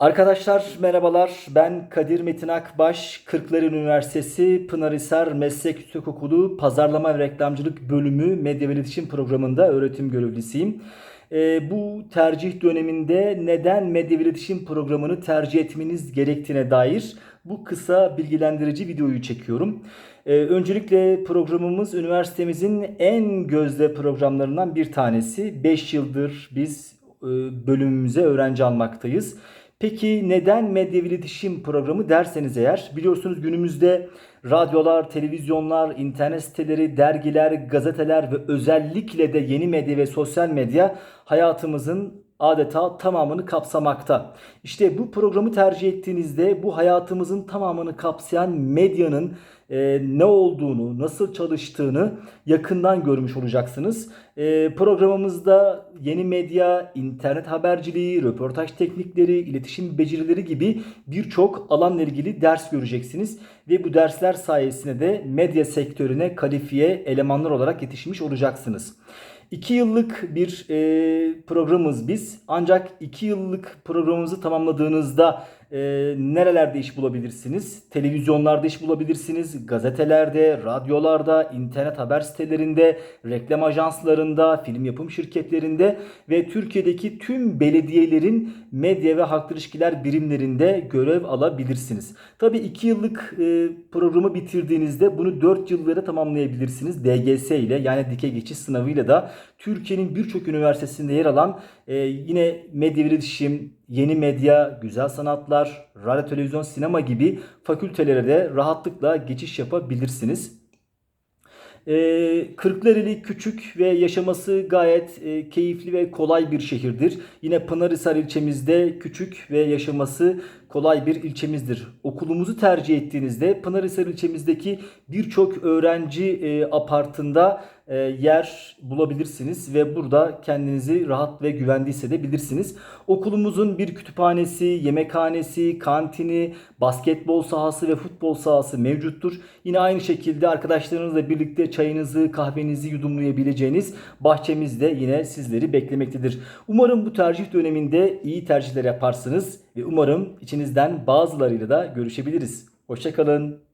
Arkadaşlar merhabalar. Ben Kadir Metin Akbaş, Kırklareli Üniversitesi Pınarhisar Meslek Yüksekokulu Pazarlama ve Reklamcılık Bölümü Medya ve İletişim Programı'nda öğretim görevlisiyim. Ee, bu tercih döneminde neden Medya ve İletişim Programı'nı tercih etmeniz gerektiğine dair bu kısa bilgilendirici videoyu çekiyorum. Ee, öncelikle programımız üniversitemizin en gözde programlarından bir tanesi. 5 yıldır biz e, bölümümüze öğrenci almaktayız. Peki neden medya ve iletişim programı derseniz eğer biliyorsunuz günümüzde radyolar, televizyonlar, internet siteleri, dergiler, gazeteler ve özellikle de yeni medya ve sosyal medya hayatımızın adeta tamamını kapsamakta. İşte bu programı tercih ettiğinizde bu hayatımızın tamamını kapsayan medyanın e, ne olduğunu, nasıl çalıştığını yakından görmüş olacaksınız. E, programımızda yeni medya, internet haberciliği, röportaj teknikleri, iletişim becerileri gibi birçok alanla ilgili ders göreceksiniz. Ve bu dersler sayesinde de medya sektörüne kalifiye elemanlar olarak yetişmiş olacaksınız. 2 yıllık bir e, programımız biz. Ancak 2 yıllık programımızı tamamladığınızda e, nerelerde iş bulabilirsiniz? Televizyonlarda iş bulabilirsiniz, gazetelerde, radyolarda, internet haber sitelerinde, reklam ajanslarında, film yapım şirketlerinde ve Türkiye'deki tüm belediyelerin medya ve halk ilişkiler birimlerinde görev alabilirsiniz. Tabii 2 yıllık e, programı bitirdiğinizde bunu 4 yıllara tamamlayabilirsiniz. DGS ile yani dikey geçiş sınavıyla da Türkiye'nin birçok üniversitesinde yer alan e, yine medya iletişim, yeni medya, güzel sanatlar, radyo, televizyon, sinema gibi fakültelere de rahatlıkla geçiş yapabilirsiniz. E, Kırklareli küçük ve yaşaması gayet e, keyifli ve kolay bir şehirdir. Yine Pınarhisar ilçemizde küçük ve yaşaması kolay bir ilçemizdir. Okulumuzu tercih ettiğinizde Pınarhisar ilçemizdeki birçok öğrenci e, apartında yer bulabilirsiniz ve burada kendinizi rahat ve güvende hissedebilirsiniz. Okulumuzun bir kütüphanesi, yemekhanesi, kantini, basketbol sahası ve futbol sahası mevcuttur. Yine aynı şekilde arkadaşlarınızla birlikte çayınızı, kahvenizi yudumlayabileceğiniz bahçemiz de yine sizleri beklemektedir. Umarım bu tercih döneminde iyi tercihler yaparsınız ve umarım içinizden bazılarıyla da görüşebiliriz. Hoşçakalın.